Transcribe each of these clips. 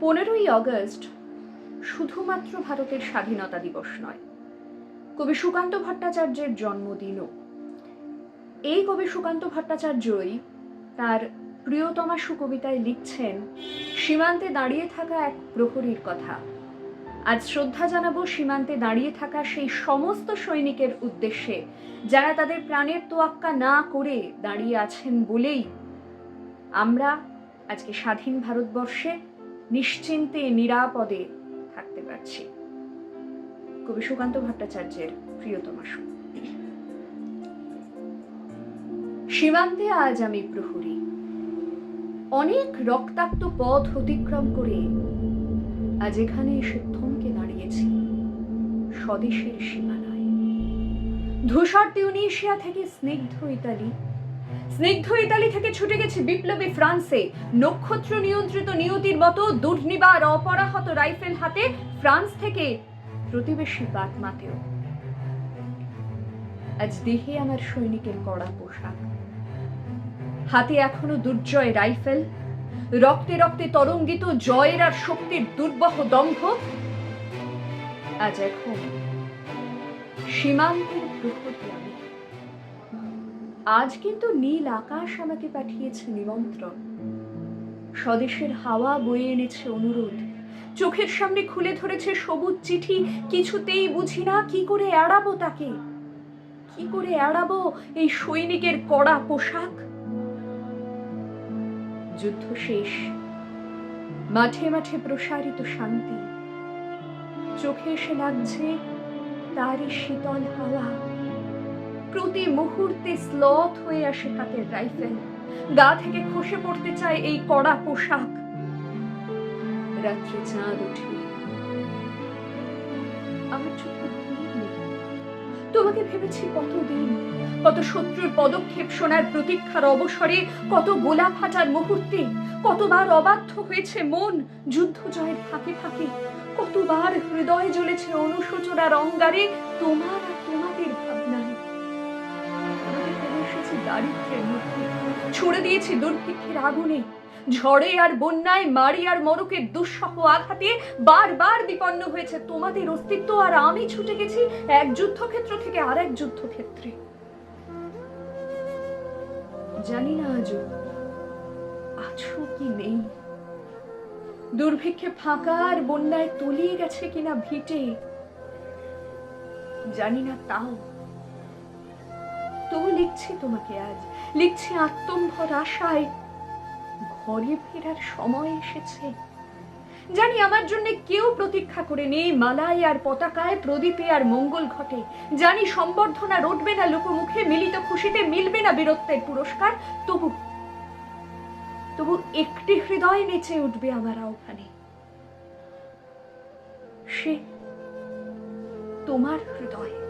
পনেরোই অগস্ট শুধুমাত্র ভারতের স্বাধীনতা দিবস নয়, কবি সুকান্ত ভট্টাচার্যের জন্মদিনও। এই কবি সুকান্ত ভট্টাচার্যই তার প্রিয়তমা সুকবিতায় লিখছেন, সীমান্তে দাঁড়িয়ে থাকা এক প্রহরীর কথা। আজ শ্রদ্ধা জানাব সীমান্তে দাঁড়িয়ে থাকা সেই সমস্ত সৈনিকের উদ্দেশ্যে, যারা তাদের প্রাণের তোয়াক্কা না করে দাঁড়িয়ে আছেন বলেই আমরা আজকে স্বাধীন ভারতবর্ষে নিশ্চিন্তে, নিরাপদে থাকতে পারছি। কবি সুকান্ত ভট্টাচার্যের প্রিয়তমা সুর। সীমান্তে আজ আমি প্রহরী। অনেক রক্তাক্ত পথ অতিক্রম করে আজ এখানে এসে থমকে দাঁড়িয়েছি স্বদেশের সীমানায়। ধূসর তিউনিশিয়া থেকে স্নিগ্ধ ইতালি স্নিগ্ধ ইতালি থেকে ছুটে গেছে বিপ্লবী ফ্রান্সে। নক্ষত্র নিয়ন্ত্রিত নিয়তির মতো দুর্নিবার অপরাহত রাইফেল হাতে ফ্রান্স থেকে প্রতিবেশী বাদ মাতেও। আজ দেহে আমার সৈনিকের কড়া পোশাক। হাতে এখনও দুর্জয় রাইফেল। রক্তে রক্তে তরঙ্গিত জয়ের আর শক্তির দুর্বহ দম্ভ। আজ এখন সীমান্তের প্রহরী আমি। আজ কিন্তু নীল আকাশ আমাকে পাঠিয়েছে নিমন্ত্রণ। স্বদেশের হাওয়া বয়ে এনেছে অনুরোধ। চোখের সামনে খুলে ধরেছে সবুজ চিঠি। কিছুতেই বুঝি না কি করে এড়াবো তাকে। কি করে এড়াবো এই সৈনিকের কড়া পোশাক? যুদ্ধ শেষ। মাঠে মাঠে প্রসারিত শান্তি। চোখে এসে লাগছে তারই শীতল হাওয়া। প্রতি মুহূর্তে স্লথ হয়ে আসে হাতের রাইফেল। গা থেকে খসে পড়তে চায় এই কড়া পোশাক। রাত্রে চাঁদ চোখ তোমাকে ভেবেছি কতদিন, কত শত্রুর পদক্ষেপ শোনার প্রতীক্ষার অবসরে, কত গোলা ফাটার মুহূর্তে, কতবার অবাধ্য হয়েছে মন যুদ্ধ জয়ের ফাঁকে ফাঁকে, কতবার হৃদয় জ্বলেছে অনুশোচনার অঙ্গারে, তোমার আর তোমাদের এসেছি দারিদ্র্যের মধ্যে। ছুড়ে দুর্ভিক্ষের আগুনে। ঝড়ে আর বন্যায় মারি আর মরকের দুঃসহ আঘাতে বারবার বিপন্ন হয়েছে তোমাদের অস্তিত্ব আর আমি ছুটে গেছি এক যুদ্ধক্ষেত্র থেকে আরেক যুদ্ধক্ষেত্রে। জানি না আজও আছো কি নেই। দুর্ভিক্ষে ফাঁকা আর বন্যায় তলিয়ে গেছে কিনা ভিটে। জানি না তাও। তবু লিখছি তোমাকে আজ। লিখছি আত্মম্ভর আশায়। ঘরে ফেরার সময় এসেছে। জানি আমার জন্য কেউ প্রতীক্ষা করে নেই মালায় আর পতাকায়, প্রদীপে আর মঙ্গল ঘটে। জানি সম্বর্ধনা রটবে না লোকমুখে, মিলিত খুশিতে মিলবে না বীরত্বের পুরস্কার। তবু তবু একটি হৃদয় নেচে উঠবে আমার আহ্বানে। সে তোমার হৃদয়।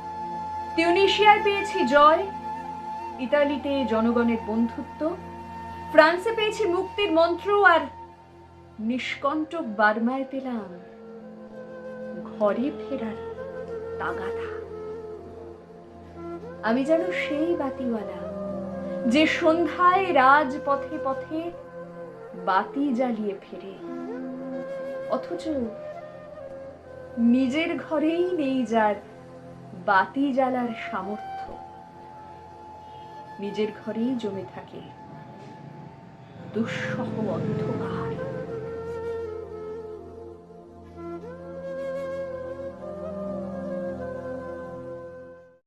তিউনিশিয়ায় পেয়েছি জয়, ইতালিতে জনগণের বন্ধুত্ব, ফ্রান্সে পেয়েছি মুক্তির মন্ত্র আর নিষ্কণ্টক বার্মায় পেলাম ঘরে ফেরার তাগাদা। আমি যেন সেই বাতিওয়ালা যে সন্ধ্যায় রাজপথে পথে বাতি জ্বালিয়ে ফেরে, অথচ নিজের ঘরেই নেই যার বাতি জ্বালার সামর্থ্য। নিজের ঘরেই জমে থাকে দুঃসহ অন্ধকার।